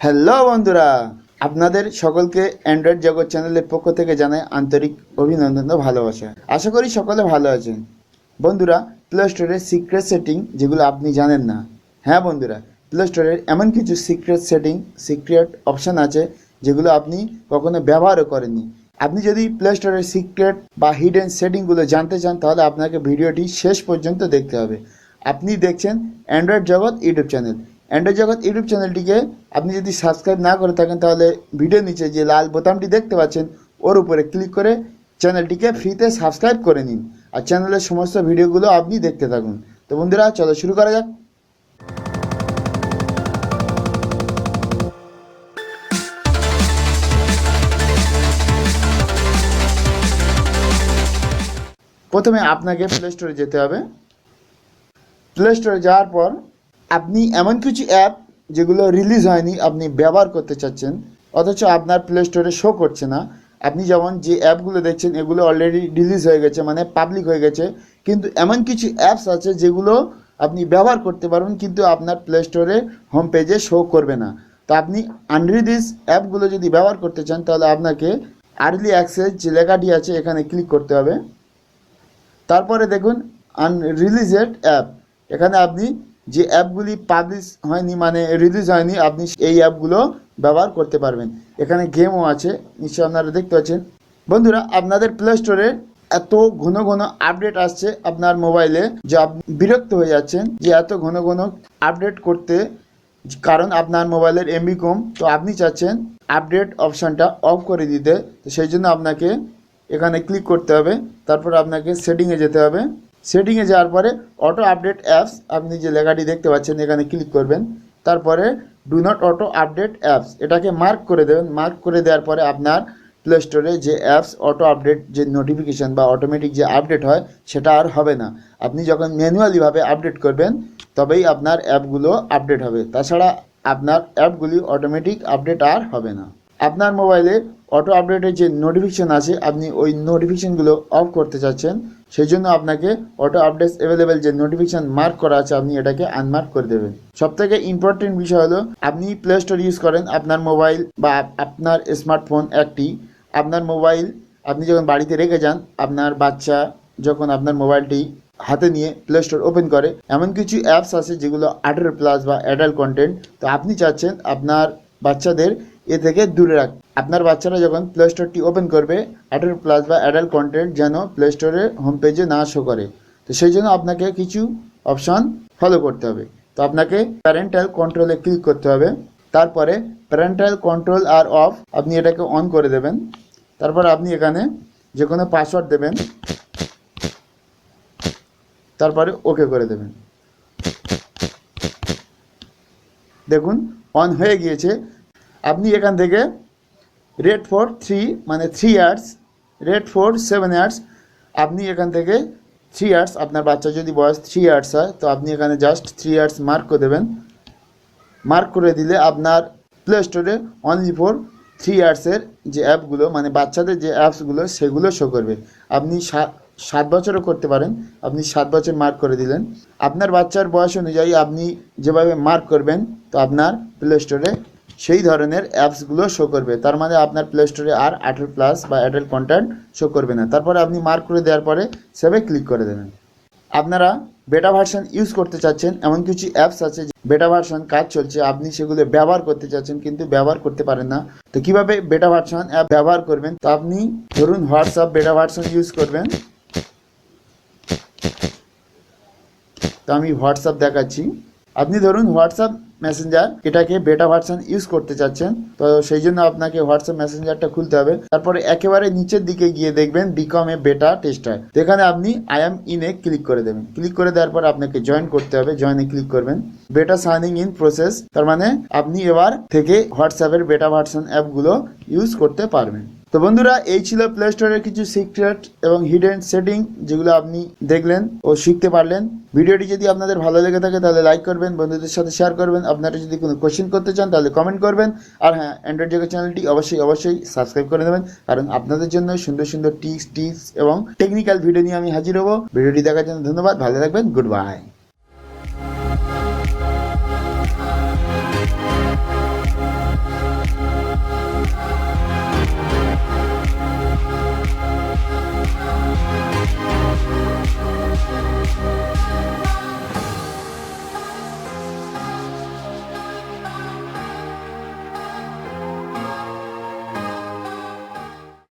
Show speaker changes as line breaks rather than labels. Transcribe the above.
Hello বন্ধুরা। আপনাদের সকলকে অ্যান্ড্রয়েড জগৎ চ্যানেলের পক্ষ থেকে জানাই আন্তরিক অভিনন্দন ও ভালোবাসা। আশা করি সকলে ভালো আছেন। বন্ধুরা প্লে স্টোরের সিক্রেট সেটিং যেগুলো আপনি জানেন না। হ্যাঁ বন্ধুরা প্লে স্টোরের এমন কিছু সিক্রেট সেটিং সিক্রেট অপশান আছে যেগুলো আপনি কখনো ব্যবহারও করেননি। আপনি যদি প্লে স্টোরের সিক্রেট বা হিডেন সেটিংগুলো জানতে চান, তাহলে আপনাকে ভিডিওটি শেষ পর্যন্ত দেখতে হবে। আপনি দেখছেন android Jagat YouTube channel android Jagat YouTube চ্যানেলটিকে আপনি যদি সাবস্ক্রাইব না করে থাকেন, তাহলে ভিডিও নিচে যে লাল বোতামটি দেখতে পাচ্ছেন, ওর উপরে ক্লিক করে চ্যানেলটিকে ফ্রিতে সাবস্ক্রাইব করে নিন। আর চ্যানেলের সমস্ত ভিডিওগুলো আপনি দেখতে থাকুন। তো বন্ধুরা, চলো শুরু করা যাক। প্রথমে আপনাকে প্লে স্টোরে যেতে হবে। প্লে স্টোরে যাওয়ার পর আপনি এমন কিছু অ্যাপ যেগুলো রিলিজ হয়নি, আপনি ব্যবহার করতে চাচ্ছেন, অথচ আপনার প্লে স্টোরে শো করছে না। আপনি যেমন যে অ্যাপগুলো দেখছেন, এগুলো অলরেডি রিলিজ হয়ে গেছে মানে পাবলিক হয়ে গেছে। কিন্তু এমন কিছু অ্যাপস আছে যেগুলো আপনি ব্যবহার করতে পারবেন, কিন্তু আপনার প্লে স্টোরে হোম পেজে শো করবে না। তো আপনি আনরিলিজ অ্যাপগুলো যদি ব্যবহার করতে চান, তাহলে আপনাকে আর্লি অ্যাক্সেস যে লেখাটি আছে, এখানে ক্লিক করতে হবে। তারপরে দেখুন আনরিলিজেড অ্যাপ এখানে আপনি যে অ্যাপগুলি পাবলিশ হয়নি মানে রিলিজ হয়নি, আপনি এই অ্যাপগুলো ব্যবহার করতে পারবেন। এখানে গেমও আছে, নিশ্চয়ই আপনারা দেখতে পাচ্ছেন। বন্ধুরা, আপনাদের প্লে স্টোরে এত ঘন ঘন আপডেট আসছে আপনার মোবাইলে যে আপনি বিরক্ত হয়ে যাচ্ছেন যে এত ঘন ঘন আপডেট করতে, কারণ আপনার মোবাইলের এমবি কম। তো আপনি চাচ্ছেন আপডেট অপশানটা অফ করে দিতে। তো সেই জন্য আপনাকে এখানে ক্লিক করতে হবে। তারপর আপনাকে সেটিংয়ে যেতে হবে। সেটিংয়ে যাওয়ার পরে অটো আপডেট অ্যাপস আপনি যে লেখাটি দেখতে পাচ্ছেন, এখানে ক্লিক করবেন। তারপরে do not auto update apps এটাকে মার্ক করে দেবেন। মার্ক করে দেওয়ার পরে আপনার প্লে স্টোরে যে অ্যাপস অটো আপডেট যে নোটিফিকেশান বা অটোমেটিক যে আপডেট হয়, সেটা আর হবে না। আপনি যখন ম্যানুয়ালিভাবে আপডেট করবেন, তবেই আপনার অ্যাপগুলো আপডেট হবে। তাছাড়া আপনার অ্যাপগুলি অটোমেটিক আপডেট আর হবে না। আপনার মোবাইলে অটো আপডেটের যে নোটিফিকেশান আছে, আপনি ওই নোটিফিকেশানগুলো অফ করতে চাচ্ছেন, সেই জন্য আপনাকে অটো আপডেটস অ্যাভেলেবেল যে নোটিফিকেশান মার্ক করা আছে, আপনি এটাকে আনমার্ক করে দেবেন। সব থেকে ইম্পর্টেন্ট বিষয় হলো, আপনি প্লে স্টোর ইউজ করেন আপনার মোবাইল বা আপনার স্মার্টফোন একটি। আপনার মোবাইল, আপনি যখন বাড়িতে রেখে যান, আপনার বাচ্চা যখন আপনার মোবাইলটি হাতে নিয়ে প্লে স্টোর ওপেন করে, এমন কিছু অ্যাপস আছে যেগুলো আঠারো প্লাস বা অ্যাডাল্ট কন্টেন্ট তো আপনি চাচ্ছেন আপনার বাচ্চাদের এ থেকে দূরে রাখ। আপনার বাচ্চারা যখন প্লে স্টোরটি ওপেন করবে আঠারো প্লাস বা অ্যাডাল্ট কন্টেন্ট যেন প্লে স্টোরে হোম পেজে না শো করে। তো সেই জন্য আপনাকে কিছু অপশান ফলো করতে হবে। তো আপনাকে প্যারেন্টাল কন্ট্রোলে ক্লিক করতে হবে। তারপরে প্যারেন্টাল কন্ট্রোল আর অফ আপনি এটাকে অন করে দেবেন। তারপর আপনি এখানে যে কোনো পাসওয়ার্ড দেবেন। তারপরে ওকে করে দেবেন। দেখুন অন হয়ে গিয়েছে। আপনি এখান থেকে রেড ফোর থ্রি মানে three years red four seven years আপনি এখান থেকে থ্রি ইয়ার্স আপনার বাচ্চা যদি বয়স থ্রি ইয়ার্স হয়, তো আপনি এখানে জাস্ট থ্রি ইয়ার্স মার্ক করে দেবেন। মার্ক করে দিলে আপনার প্লে স্টোরে অনলি ফর থ্রি ইয়ার্সের যে অ্যাপগুলো মানে বাচ্চাদের যে অ্যাপসগুলো সেগুলো শো করবে। আপনি সাত বছরও করতে পারেন। আপনি সাত বছর মার্ক করে দিলেন। আপনার বাচ্চার বয়স অনুযায়ী আপনি যেভাবে মার্ক করবেন, তো আপনার প্লে স্টোরে সেই ধরনের অ্যাপসগুলো শো করবে। তার মানে আপনার প্লে স্টোরে আর আঠেরো প্লাস বা অ্যাডাল্ট কন্টেন্ট শো করবে না। তারপরে আপনি মার্ক করে দেওয়ার পরে সেভে ক্লিক করে দেবেন। আপনারা বেটা ভার্সন ইউজ করতে চাচ্ছেন, এমন কিছু অ্যাপস আছে বেটা ভার্সন কাজ চলছে, আপনি সেগুলো ব্যবহার করতে চাচ্ছেন কিন্তু ব্যবহার করতে পারেন না। তো কীভাবে বেটা ভার্সন অ্যাপ ব্যবহার করবেন? তো আপনি ধরুন হোয়াটসঅ্যাপ বেটা ভার্সন ইউজ করবেন। তো আমি হোয়াটসঅ্যাপ দেখাচ্ছি। আপনি ধরুন হোয়াটসঅ্যাপ মেসেঞ্জার, এটাকে বেটা ভার্সন ইউজ করতে চাচ্ছেন, তো সেই জন্য আপনাকে হোয়াটসঅ্যাপ মেসেঞ্জারটা খুলতে হবে। তারপরে একেবারে নিচের দিকে গিয়ে দেখবেন বিকম এ বেটা টেস্টার এখানে আপনি I am in a click করে দেবেন। ক্লিক করে দেওয়ার পর আপনাকে জয়েন করতে হবে। জয়েনে ক্লিক করবেন। বেটা সাইনিং ইন প্রসেস তার মানে আপনি এবার থেকে হোয়াটসঅ্যাপের বেটা ভার্সন অ্যাপগুলো ইউজ করতে পারবেন। তো বন্ধুরা, এই ছিল প্লে স্টোরের কিছু সিক্রেট এবং হিডেন সেটিং যেগুলো আপনি দেখলেন ও শিখতে পারলেন। ভিডিওটি যদি আপনাদের ভালো লেগে থাকে, তাহলে লাইক করবেন, বন্ধুদের সাথে শেয়ার করবেন। আপনারা যদি কোনো কোশ্চেন করতে চান, তাহলে কমেন্ট করবেন। আর হ্যাঁ অ্যান্ড্রয়েড জগৎ চ্যানেলটি অবশ্যই অবশ্যই সাবস্ক্রাইব করে নেবেন। কারণ আপনাদের জন্য সুন্দর সুন্দর টিপস টিপস এবং টেকনিক্যাল ভিডিও নিয়ে আমি হাজির হব। ভিডিওটি দেখার জন্য ধন্যবাদ। ভালো থাকবেন। Good bye